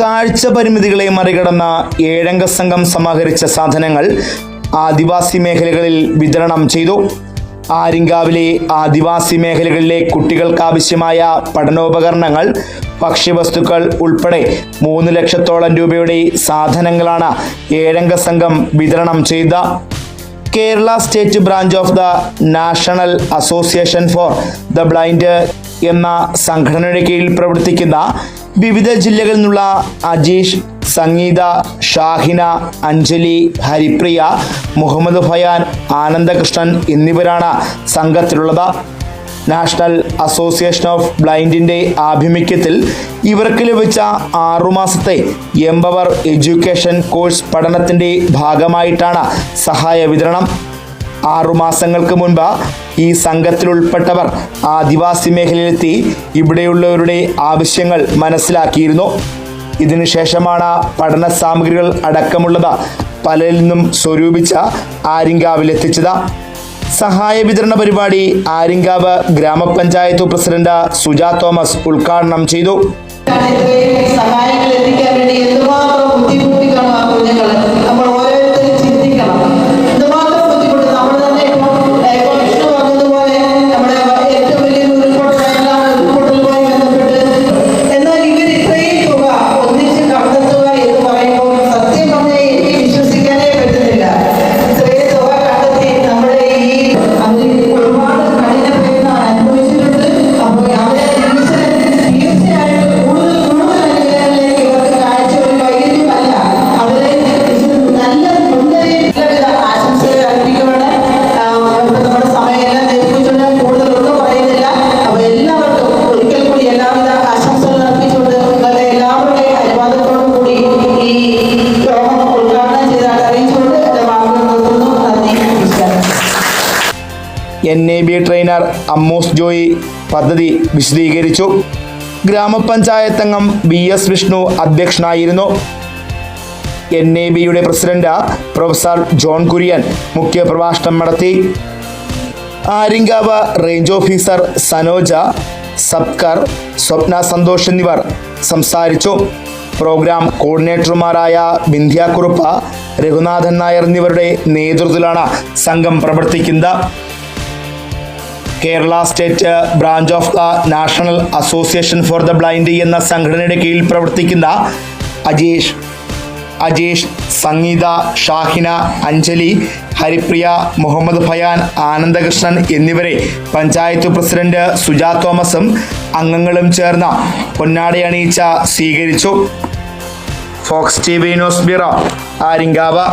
കാഴ്ച പരിമിതികളെ മറികടന്ന ഏഴംഗ സംഘം സമാഹരിച്ച സാധനങ്ങൾ ആദിവാസി മേഖലകളിൽ വിതരണം ചെയ്തു. ആരിങ്കാവിലെ ആദിവാസി മേഖലകളിലെ കുട്ടികൾക്കാവശ്യമായ പഠനോപകരണങ്ങൾ ഭക്ഷ്യവസ്തുക്കൾ ഉൾപ്പെടെ മൂന്ന് ലക്ഷത്തോളം രൂപയുടെ സാധനങ്ങളാണ് ഏഴംഗ സംഘം വിതരണം ചെയ്ത. Kerala State Branch of the National Association for the Blind എന്ന സംഘടനയുടെ കീഴിൽ പ്രവർത്തിക്കുന്ന വിവിധ ജില്ലകളിൽ നിന്നുള്ള അജീഷ് സംഗീത ഷാഹിന അഞ്ജലി ഹരിപ്രിയ മുഹമ്മദ് ഫയാൻ ആനന്ദകൃഷ്ണൻ എന്നിവരാണ് സംഘത്തിലുള്ളത്. നാഷണൽ അസോസിയേഷൻ ഓഫ് ബ്ലൈൻഡിന്റെ ആഭിമുഖ്യത്തിൽ ഇവർക്ക് ലഭിച്ച ആറുമാസത്തെ എംപവർ എഡ്യൂക്കേഷൻ കോഴ്സ് പഠനത്തിന്റെ ഭാഗമായിട്ടാണ് സഹായ വിതരണം. ആറുമാസങ്ങൾക്ക് മുൻപ് ഈ സംഘത്തിലുൾപ്പെട്ടവർ ആദിവാസി മേഖലയിലെത്തി ഇവിടെയുള്ളവരുടെ ആവശ്യങ്ങൾ മനസ്സിലാക്കിയിരുന്നു. ഇതിനുശേഷമാണ് പഠന സാമഗ്രികൾ അടക്കമുള്ളത് പലരിൽ നിന്നും സ്വരൂപിച്ച ആര്യങ്കാവിലെത്തിച്ചത് സഹായ വിതരണ പരിപാടി ആര്യങ്കാവ് ഗ്രാമപഞ്ചായത്ത് പ്രസിഡന്റ് സുജാ തോമസ് ഉദ്ഘാടനം ചെയ്തു. ഇത്രയും N A B trainer Amos Joy പദ്ധതി വിശദീകരിച്ചു. ഗ്രാമപഞ്ചായത്ത് അംഗം വി എസ് വിഷ്ണു അധ്യക്ഷനായിരുന്നു എൻ എ ബിയുടെ പ്രസിഡന്റ് പ്രൊഫസർ ജോൺ കുര്യൻ മുഖ്യപ്രഭാഷണം നടത്തി. ആര്യങ്കാവ് റേഞ്ച് ഓഫീസർ സനോജ സബ്കർ സ്വപ്ന സന്തോഷ് എന്നിവർ സംസാരിച്ചു. പ്രോഗ്രാം കോർഡിനേറ്റർമാരായ ബിന്ധ്യാക്കുറുപ്പ് രഘുനാഥൻ നായർ എന്നിവരുടെ നേതൃത്വത്തിലാണ് സംഘം പ്രവർത്തിക്കുന്നത്. Kerala State Branch of the National Association for the Blind എന്ന സംഘടനയുടെ കീഴിൽ പ്രവർത്തിക്കുന്ന അജീഷ് അജീഷ് സംഗീത ഷാഹിന അഞ്ജലി ഹരിപ്രിയ മുഹമ്മദ് ഫയാൻ ആനന്ദകൃഷ്ണൻ എന്നിവരെ പഞ്ചായത്ത് പ്രസിഡന്റ് സുജാ തോമസും അംഗങ്ങളും ചേർന്ന പൊന്നാടി അണിയിച്ച സ്വീകരിച്ചു. Fox T V news bureau Aryankavu